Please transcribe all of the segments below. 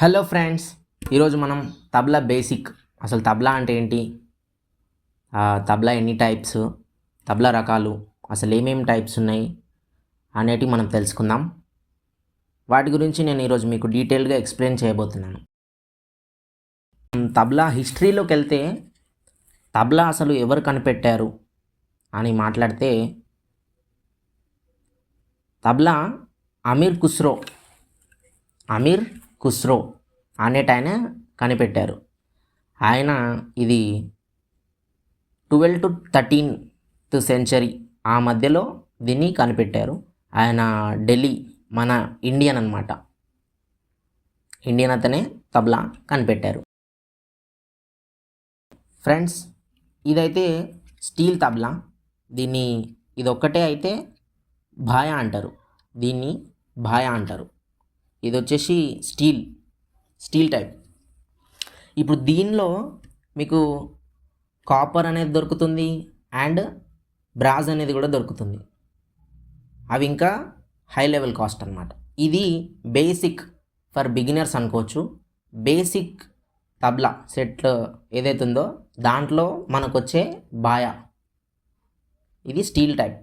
Hello friends ఈరోజు మనం tabla basic. అసలు తబలా అంటే ఏంటి? తబలా ఎన్ని టైప్స్? తబలా రకాలు? అసలు ఏమేమి టైప్స్ ఉన్నాయి? అనేటివి మనం తెలుసుకుందాం. వాటి గురించి నేను ఈరోజు మీకు డీటెయిల్గా ఎక్స్ప్లెయిన్ చేయబోతున్నాను. తబలా హిస్టరీలోకి వెళ్తే తబలా అసలు ఎవరు కనిపెట్టారు అని మాట్లాడితే తబలా అమీర్ ఖుస్రో. అమీర్ ఖుస్రో అనేట ఆయన కనిపెట్టారు. ఆయన ఇది ట్వెల్వ్ టు థర్టీన్త్ సెంచరీ ఆ మధ్యలో దీన్ని కనిపెట్టారు. ఆయన ఢిల్లీ మన ఇండియన్ అన్నమాట. ఇండియన్ అతనే తబలా కనిపెట్టారు. ఫ్రెండ్స్ ఇదైతే స్టీల్ తబలా. దీన్ని ఇది ఒక్కటే అయితే భాయ అంటారు. దీన్ని భాయ అంటారు. ఇది వచ్చేసి స్టీల్ స్టీల్ టైప్. ఇప్పుడు దీనిలో మీకు కాపర్ అనేది దొరుకుతుంది అండ్ బ్రాజ్ అనేది కూడా దొరుకుతుంది. అవి ఇంకా హై లెవెల్ కాస్ట్ అనమాట ఇది బేసిక్ ఫర్ బిగినర్స్ అనుకోవచ్చు. బేసిక్ తబ్లా సెట్ ఏదైతే ఉందో దాంట్లో మనకు వచ్చే బాయా. ఇది స్టీల్ టైప్.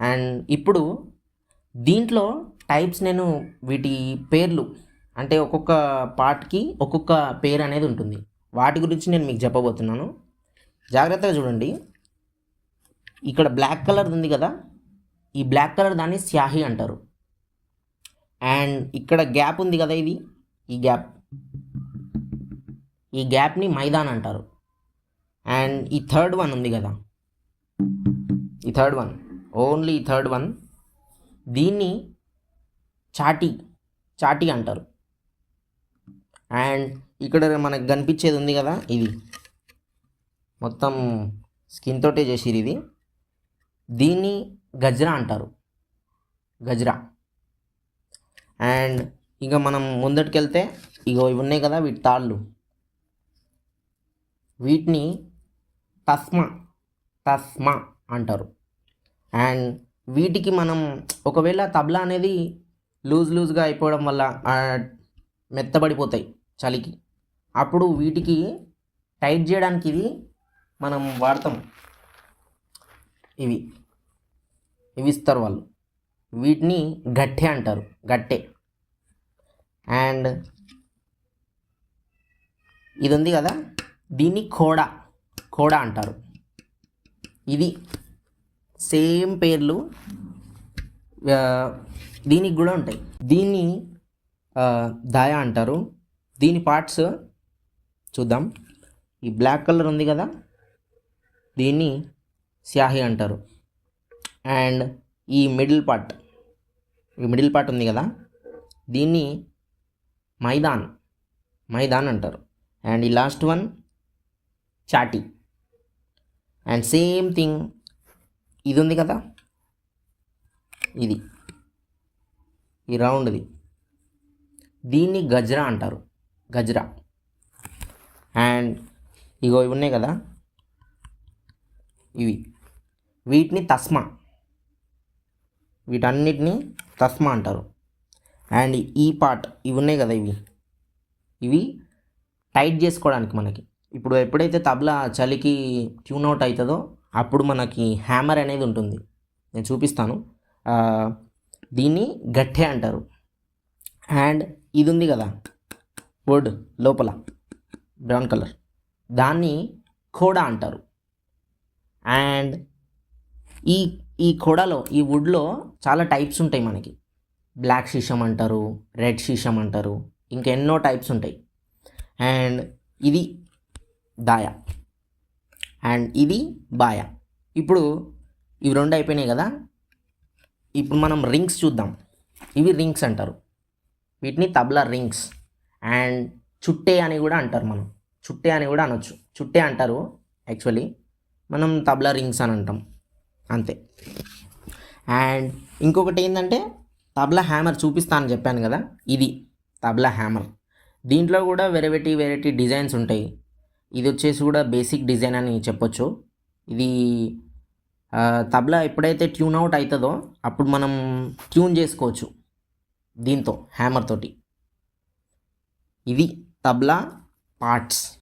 అండ్ ఇప్పుడు దీంట్లో టైప్స్ నేను వీటి పేర్లు అంటే ఒక్కొక్క పార్ట్కి ఒక్కొక్క పేరు అనేది ఉంటుంది. వాటి గురించి నేను మీకు చెప్పబోతున్నాను. జాగ్రత్తగా చూడండి. ఇక్కడ బ్లాక్ కలర్ ఉంది కదా? ఈ బ్లాక్ కలర్ దాన్ని స్యాహి అంటారు. అండ్ ఇక్కడ గ్యాప్ ఉంది కదా ఇది? ఈ గ్యాప్. ఈ గ్యాప్ని మైదాన్ అంటారు. అండ్ ఈ థర్డ్ వన్ ఉంది కదా? ఈ థర్డ్ వన్. ఓన్లీ ఈ థర్డ్ వన్. దీన్ని చాటి చాటి అంటారు. అండ్ ఇక్కడ మనకు కనిపించేది ఉంది కదా ఇది. మొత్తం స్కిన్ తోటే చేసిరు ఇది. దీన్ని గజ్రా అంటారు. గజ్రా. అండ్ ఇక మనం ముందటికెళ్తే ఇగో ఇవి ఉన్నాయి కదా వీటి తాళ్ళు. వీటిని తస్మా తస్మా అంటారు. అండ్ వీటికి మనం ఒకవేళ తబలా అనేది లూజ్ లూజ్గా అయిపోవడం వల్ల మెత్తబడిపోతాయి చలికి. అప్పుడు వీటికి టైట్ చేయడానికి ఇది మనం వాడతాం. ఇవి. ఇవి ఇస్తారు వాళ్ళు. వీటిని గట్టె అంటారు. గట్టె. అండ్ ఇది ఉంది కదా? దీన్ని కోడ. కోడ అంటారు. ఇది సేమ్ పేర్లు దీనికి కూడా ఉంటాయి. దీన్ని దాయ దాయా అంటారు. దీని పార్ట్స్ చూద్దాం. ఈ బ్లాక్ కలర్ ఉంది కదా దీన్ని స్యాహి అంటారు. అండ్ ఈ మిడిల్ పార్ట్ ఈ మిడిల్ పార్ట్ ఉంది కదా దీన్ని మైదాన్ మైదాన్ అంటారు. అండ్ ఈ లాస్ట్ వన్ చాటి. అండ్ సేమ్ థింగ్ ఇది ఉంది కదా ఇది. ఈ రౌండ్ది దీన్ని గజ్రా అంటారు. గజ్రా. అండ్ ఇగో ఇవి ఉన్నాయి కదా. ఇవి. వీటిని తస్మా. వీటన్నిటిని తస్మా అంటారు. అండ్ ఈ పార్ట్ ఇవి ఉన్నాయి కదా ఇవి. ఇవి టైట్ చేసుకోవడానికి మనకి. ఇప్పుడు ఎప్పుడైతే తబలా చలికి ట్యూన్ అవుట్ అవుతుందో అప్పుడు మనకి హ్యామర్ అనేది ఉంటుంది. నేను చూపిస్తాను. దీన్ని గట్టె అంటారు. అండ్ ఇది ఉంది కదా వుడ్ లోపల బ్రౌన్ కలర్ దాన్ని కోడా అంటారు. అండ్ ఈ ఈ కోడాలో ఈ వుడ్లో చాలా టైప్స్ ఉంటాయి మనకి. బ్లాక్ షీషం అంటారు రెడ్ షీషం అంటారు ఇంకా ఎన్నో టైప్స్ ఉంటాయి. అండ్ ఇది దాయ. అండ్ ఇది బాయ. ఇప్పుడు ఇవి రెండు అయిపోయినాయి కదా ఇప్పుడు మనం రింగ్స్ చూద్దాం. ఇవి రింగ్స్ అంటారు. వీటిని తబలా రింగ్స్ అండ్ చుట్టే అని కూడా అంటారు మనం. చుట్టే అని కూడా అనొచ్చు. చుట్టే అంటారు యాక్చువల్లీ మనం తబలా రింగ్స్ అని అంటాం. అంతే. అండ్ ఇంకొకటి ఏంటంటే తబలా హ్యామర్ చూపిస్తా అని చెప్పాను కదా. ఇది తబలా హ్యామర్ దీంట్లో కూడా వెరైటీ వెరైటీ డిజైన్స్ ఉంటాయి. ఇది వచ్చేసి కూడా బేసిక్ డిజైన్ అని చెప్పొచ్చు. ఇది తబలా ఎప్పుడైతే ట్యూన్ అవుట్ అవుతుందో అప్పుడు మనం ట్యూన్ చేసుకోవచ్చు దీంతో హ్యామర్ తోటి. ఇది తబలా పార్ట్స్